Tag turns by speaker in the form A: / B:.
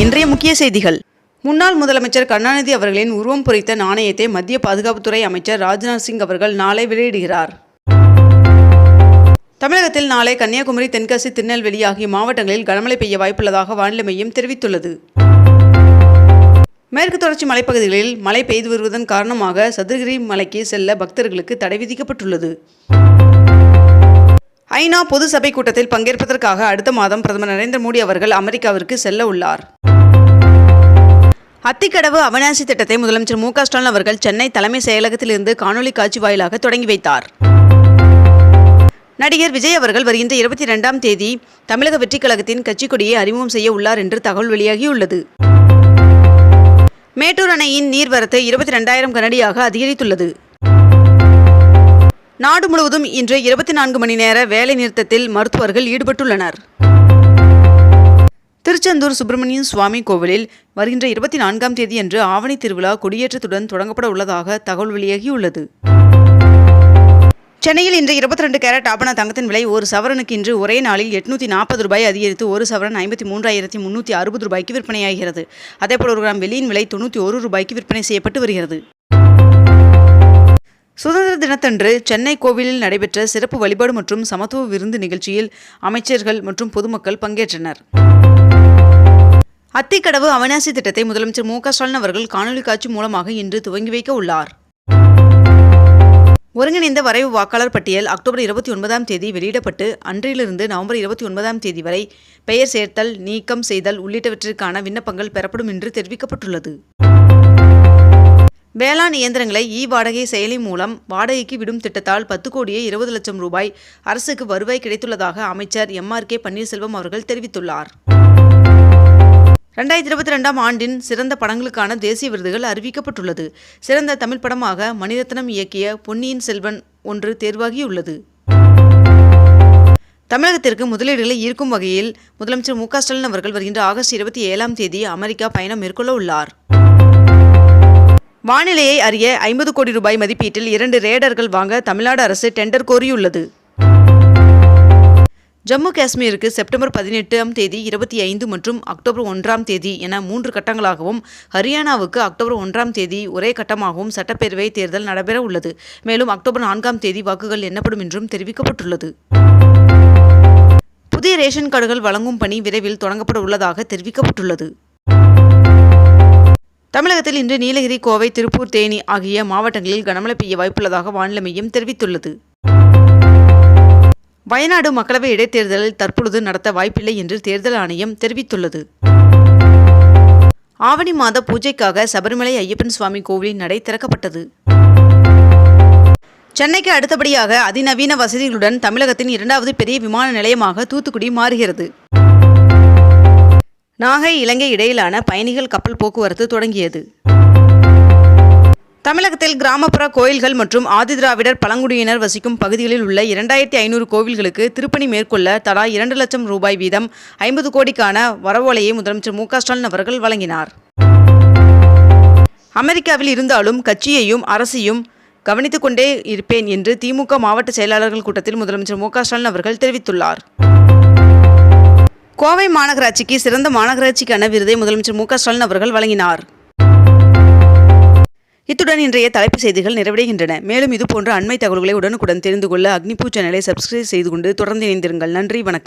A: இன்றைய முக்கிய செய்திகள். முன்னாள் முதலமைச்சர் கருணாநிதி அவர்களின் உருவம் பொறித்த நாணயத்தை மத்திய பாதுகாப்புத்துறை அமைச்சர் ராஜ்நாத் சிங் அவர்கள் நாளை வெளியிடுகிறார். தமிழகத்தில் நாளை கன்னியாகுமரி தென்காசி திருநெல்வேலி ஆகிய மாவட்டங்களில் கனமழை பெய்ய வாய்ப்புள்ளதாக வானிலை மையம் தெரிவித்துள்ளது. மேற்கு தொடர்ச்சி மலைப்பகுதிகளில் மழை பெய்து வருவதன் காரணமாக சதுரகிரி மலைக்கு செல்ல பக்தர்களுக்கு தடை விதிக்கப்பட்டுள்ளது. ஐநா பொது சபை கூட்டத்தில் பங்கேற்பதற்காக அடுத்த மாதம் பிரதமர் நரேந்திர மோடி அவர்கள் அமெரிக்காவிற்கு செல்ல உள்ளார். அத்திக்கடவு அவநாசி திட்டத்தை முதலமைச்சர் மு ஸ்டாலின் அவர்கள் சென்னை தலைமை செயலகத்திலிருந்து காணொலி காட்சி வாயிலாக தொடங்கி வைத்தார். நடிகர் விஜய் அவர்கள் வருகின்ற இருபத்தி ரெண்டாம் தேதி தமிழக வெற்றிக் கழகத்தின் கட்சிக் கொடியை அறிமுகம் செய்ய உள்ளார் என்று தகவல் வெளியாகியுள்ளது. மேட்டூர் அணையின் நீர்வரத்து இருபத்தி ரெண்டாயிரம் கனடியாக அதிகரித்துள்ளது. நாடு முழுவதும் இன்று இருபத்தி நான்கு மணி நேர வேலை நிறுத்தத்தில் மருத்துவர்கள் ஈடுபட்டுள்ளனர். திருச்செந்தூர் சுப்பிரமணியன் சுவாமி கோவிலில் வருகின்ற இருபத்தி நான்காம் தேதியன்று ஆவணி திருவிழா கொடியேற்றத்துடன் தொடங்கப்பட உள்ளதாக தகவல் வெளியாகியுள்ளது. சென்னையில் இன்று இருபத்தி ரெண்டு கேரட் ஆபண தங்கத்தின் விலை ஒரு சவரனுக்கு இன்று ஒரே நாளில் எட்நூற்றி நாற்பது ரூபாய் அதிகரித்து ஒரு சவரன் ஐம்பத்தி மூன்றாயிரத்தி முன்னூற்றி அறுபது ரூபாய்க்கு விற்பனையாகிறது. அதேபோல் ஒரு கிராம் வெளியின் விலை தொண்ணூற்றி ஒரு ரூபாய்க்கு விற்பனை செய்யப்பட்டு வருகிறது. சுதந்திர தினத்தன்று சென்னை கோவிலில் நடைபெற்ற சிறப்பு வழிபாடு மற்றும் சமத்துவ விருந்து நிகழ்ச்சியில் அமைச்சர்கள் மற்றும் பொதுமக்கள் பங்கேற்றனர். அத்திக்கடவு அவினாசி திட்டத்தை முதலமைச்சர் மு க ஸ்டாலின் அவர்கள் காணொலி காட்சி மூலமாக இன்று துவங்கி வைக்க உள்ளார். ஒருங்கிணைந்த வரைவு வாக்காளர் பட்டியல் அக்டோபர் இருபத்தி ஒன்பதாம் தேதி வெளியிடப்பட்டு அன்றிலிருந்து நவம்பர் இருபத்தி ஒன்பதாம் தேதி வரை பெயர் சேர்த்தல் நீக்கம் செய்தல் உள்ளிட்டவற்றிற்கான விண்ணப்பங்கள் பெறப்படும் என்று தெரிவிக்கப்பட்டுள்ளது. வேளாண் இயந்திரங்களை இ வாடகை செயலி மூலம் வாடகைக்கு விடும் திட்டத்தால் பத்து கோடியே இருபது லட்சம் ரூபாய் அரசுக்கு வருவாய் கிடைத்துள்ளதாக அமைச்சர் எம் ஆர் கே பன்னீர்செல்வம் அவர்கள் தெரிவித்துள்ளார். ரெண்டாயிரத்தி இருபத்தி ரெண்டாம் ஆண்டின் சிறந்த படங்களுக்கான தேசிய விருதுகள் அறிவிக்கப்பட்டுள்ளது. சிறந்த தமிழ் படமாக மணிரத்னம் இயக்கிய பொன்னியின் செல்வன் ஒன்று தேர்வாகியுள்ளது. தமிழகத்திற்கு முதலீடுகளை ஈர்க்கும் வகையில் முதலமைச்சர் மு க ஸ்டாலின் அவர்கள் வருகின்ற ஆகஸ்ட் இருபத்தி ஏழாம் தேதி அமெரிக்கா பயணம் மேற்கொள்ள உள்ளார். வானிலையை அறிய ஐம்பது கோடி ரூபாய் மதிப்பீட்டில் இரண்டு ரேடர்கள் வாங்க தமிழ்நாடு அரசு டெண்டர் கோரியுள்ளது. ஜம்மு காஷ்மீருக்கு செப்டம்பர் பதினெட்டாம் தேதி இருபத்தி ஐந்து மற்றும் அக்டோபர் ஒன்றாம் தேதி என மூன்று கட்டங்களாகவும் ஹரியானாவுக்கு அக்டோபர் ஒன்றாம் தேதி ஒரே கட்டமாகவும் சட்டப்பேரவை தேர்தல் நடைபெற உள்ளது. மேலும் அக்டோபர் நான்காம் தேதி வாக்குகள் எண்ணப்படும் என்றும் தெரிவிக்கப்பட்டுள்ளது. புதிய ரேஷன் கார்டுகள் வழங்கும் பணி விரைவில் தொடங்கப்பட உள்ளதாக தெரிவிக்கப்பட்டுள்ளது. தமிழகத்தில் இன்று நீலகிரி கோவை திருப்பூர் தேனி ஆகிய மாவட்டங்களில் கனமழை பெய்ய வாய்ப்புள்ளதாக வானிலை மையம் தெரிவித்துள்ளது. வயநாடு மக்களவை இடைத்தேர்தலில் தற்பொழுது நடத்த வாய்ப்பில்லை என்று தேர்தல் ஆணையம் தெரிவித்துள்ளது. ஆவணி மாத பூஜைக்காக சபரிமலை ஐயப்பன் சுவாமி கோவிலின் நடை திறக்கப்பட்டது. சென்னைக்கு அடுத்தபடியாக அதிநவீன வசதிகளுடன் தமிழகத்தின் இரண்டாவது பெரிய விமான நிலையமாக தூத்துக்குடி மாறுகிறது. நாகை இலங்கை இடையிலான பயணிகள் கப்பல் போக்குவரத்து தொடங்கியது. தமிழகத்தில் கிராமப்புற கோயில்கள் மற்றும் ஆதிதிராவிடர் பழங்குடியினர் வசிக்கும் பகுதிகளில் உள்ள இரண்டாயிரத்தி ஐநூறு கோவில்களுக்கு திருப்பணி மேற்கொள்ள தலா இரண்டு லட்சம் ரூபாய் வீதம் ஐம்பது கோடிக்கான வரவோலையை முதலமைச்சர் மு ஸ்டாலின் அவர்கள் வழங்கினார். அமெரிக்காவில் இருந்தாலும் கட்சியையும் அரசையும் கவனித்துக் கொண்டே இருப்பேன் என்று திமுக மாவட்ட செயலாளர்கள் கூட்டத்தில் முதலமைச்சர் மு ஸ்டாலின் அவர்கள் தெரிவித்துள்ளார். கோவை மாநகராட்சிக்கு சிறந்த மாநகராட்சிக்கான விருதை முதலமைச்சர் மு க ஸ்டாலின் அவர்கள் வழங்கினார். இத்துடன் இன்றைய தலைப்புச் செய்திகள் நிறைவடைகின்றன. மேலும் இதுபோன்ற அண்மை தகவல்களை உடனுக்குடன் தெரிந்து கொள்ள அக்னிபூ சேனலை சப்ஸ்கிரைப் செய்து கொண்டு தொடர்ந்து இணைந்திருங்கள். நன்றி வணக்கம்.